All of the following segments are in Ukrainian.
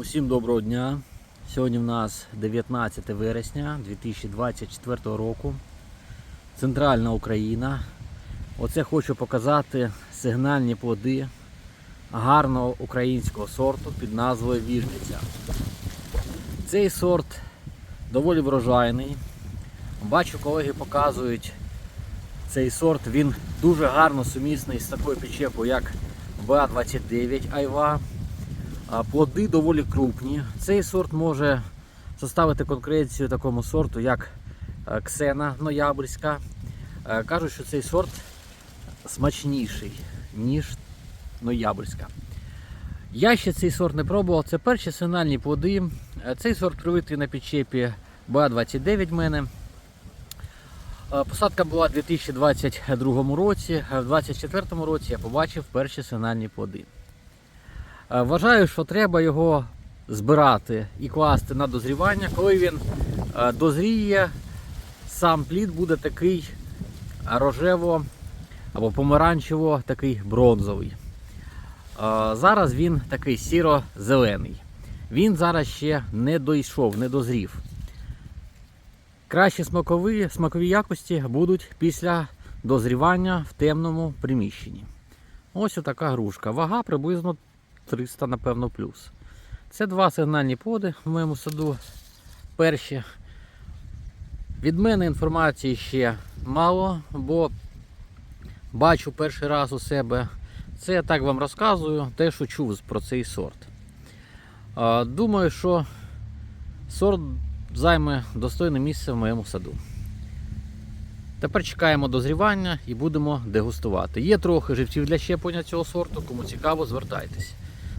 Усім доброго дня. Сьогодні в нас 19 вересня 2024 року. Центральна Україна. Оце хочу показати сигнальні плоди гарного українського сорту під назвою Віжниця. Цей сорт доволі врожайний. Бачу, колеги показують цей сорт. Він дуже гарно сумісний з такою підчепою, як БА-29 Айва. Плоди доволі крупні. Цей сорт може составити конкуренцію такому сорту, як е, Ксена Ноябрьська. Е, Кажуть, що цей сорт смачніший, ніж Ноябрьська. Я ще цей сорт не пробував. Це перші сигнальні плоди. Е, Цей сорт привитий на підчепі БА-29 в мене. Посадка була у 2022 році, в 2024 році я побачив перші сигнальні плоди. Е, Вважаю, що треба його збирати і класти на дозрівання. Коли він е, дозріє, сам плід буде такий рожево або помаранчево, такий бронзовий. Е, Зараз він такий сіро-зелений. Він зараз ще не дійшов, не дозрів. Кращі смакові, смакові якості будуть після дозрівання в темному приміщенні. Ось така грушка. Вага приблизно 300, напевно, плюс. Це два сигнальні поди в моєму саду. Перші. Від мене інформації ще мало, бо бачу перший раз у себе. Це я так вам розказую, те, що чув про цей сорт. Думаю, що сорт займе достойне місце в моєму саду. Тепер чекаємо дозрівання і будемо дегустувати. Є трохи живців для щеплення цього сорту, кому цікаво, звертайтесь.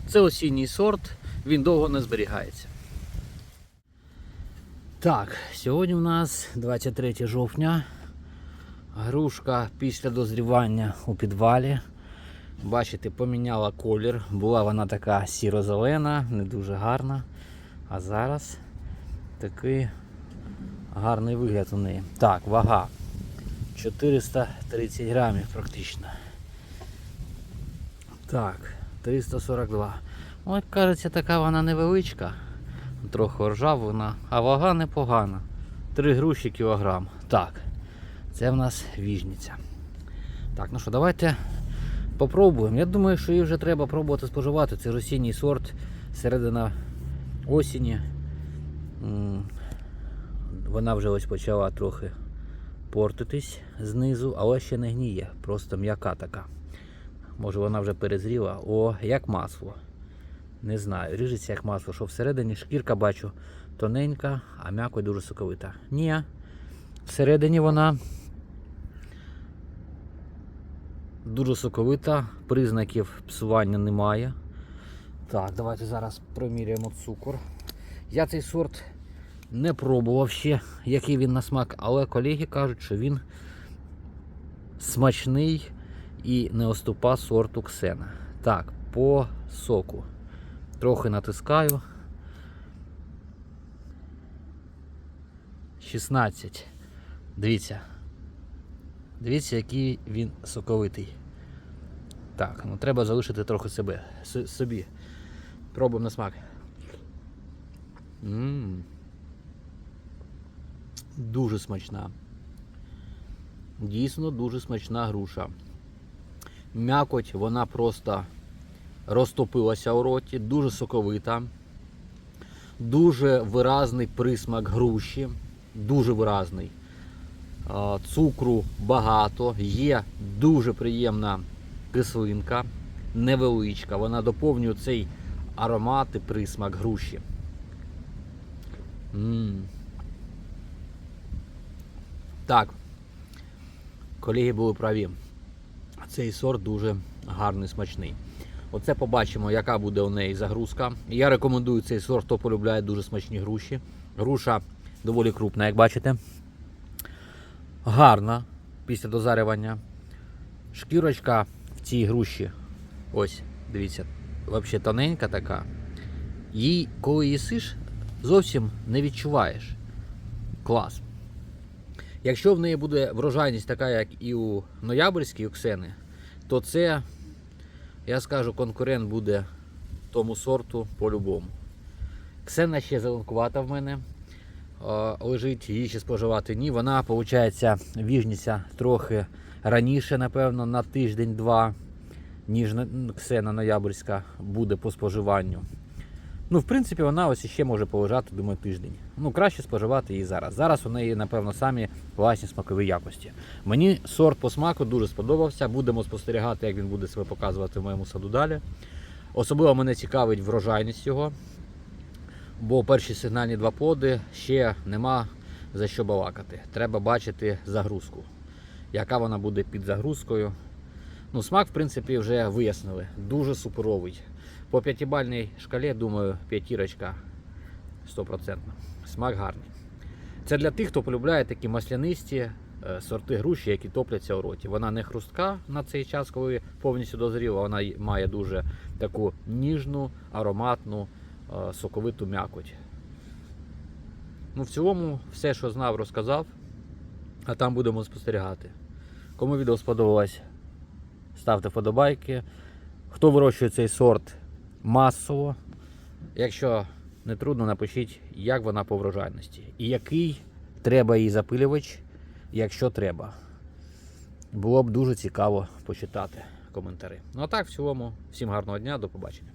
Це осінній сорт, він довго не зберігається. Так, сьогодні у нас 23 жовтня. Грушка після дозрівання у підвалі. Бачите, поміняла колір. Була вона така сіро-зелена, не дуже гарна. А зараз такий гарний вигляд у неї. Так, вага. 430 грамів практично. Так, 342. Ой, кажеться, така вона невеличка. Трохи ржавина, а вага непогана. 3 груші кілограм. Так, це в нас віжниця. Так, ну що, давайте попробуємо. Я думаю, що її вже треба пробувати споживати. Це осінній сорт, середина осені. Вона вже ось почала трохи портитись знизу, але ще не гніє, просто м'яка така. Може вона вже перезріла. О, як масло. Не знаю, ріжеться як масло, що всередині шкірка бачу тоненька, а м'яко дуже соковита. Ні. Всередині вона дуже соковита, признаків псування немає. Так, давайте зараз проміряємо цукор. Я цей сорт не пробував ще, який він на смак, але колеги кажуть, що він смачний і не оступа сорту Ксена. Так, по соку. Трохи натискаю. 16. Дивіться. Дивіться, який він соковитий. Так, ну треба залишити трохи себе, собі. Пробуємо на смак. Ммм. Дуже смачна. Дійсно дуже смачна груша. М'якоть, вона просто розтопилася у роті, дуже соковита, дуже виразний присмак груші, дуже виразний. Цукру багато, є дуже приємна кислинка, невеличка. Вона доповнює цей аромат і присмак груші. М. Так, колеги були праві. Цей сорт дуже гарний, смачний. Оце побачимо, яка буде у неї загрузка. Я рекомендую цей сорт, хто полюбляє дуже смачні груші. Груша доволі крупна, як бачите. Гарна після дозарювання. Шкірочка в цій груші. Ось, дивіться, взагалі тоненька така. Її, коли їсиш, зовсім не відчуваєш. Клас. Якщо в неї буде врожайність така, як і у ноябрьській у Ксени, то це, я скажу, конкурент буде тому сорту по-любому. Ксена ще зеленкувата в мене. Лежить, її ще споживати ні. Вона, виходить, віжніться трохи раніше, напевно, на тиждень-два, ніж ксена ноябрьська буде по споживанню. Ну, в принципі, вона ось ще може полежати, думаю, тиждень. Ну, краще споживати її зараз. Зараз у неї, напевно, самі власні смакові якості. Мені сорт по смаку дуже сподобався. Будемо спостерігати, як він буде себе показувати в моєму саду далі. Особливо мене цікавить врожайність його, бо перші сигнальні два плоди ще нема за що балакати. Треба бачити загрузку, яка вона буде під загрузкою. Ну, смак, в принципі, вже вияснили. Дуже суперовий. По п'ятибальній шкалі, думаю, п'ятірочка 100%. Смак гарний. Це для тих, хто полюбляє такі маслянисті е, сорти груші, які топляться у роті. Вона не хрустка на цей час, коли повністю дозріла. Вона має дуже таку ніжну, ароматну, е, соковиту м'якоть. Ну, в цілому, все, що знав, розказав. А там будемо спостерігати. Кому відео сподобалось, ставте вподобайки. Хто вирощує цей сорт масово, якщо не трудно, напишіть, як вона по врожайності. І який треба її запилювач, якщо треба. Було б дуже цікаво почитати коментарі. Ну а так, в цілому, всім гарного дня, до побачення.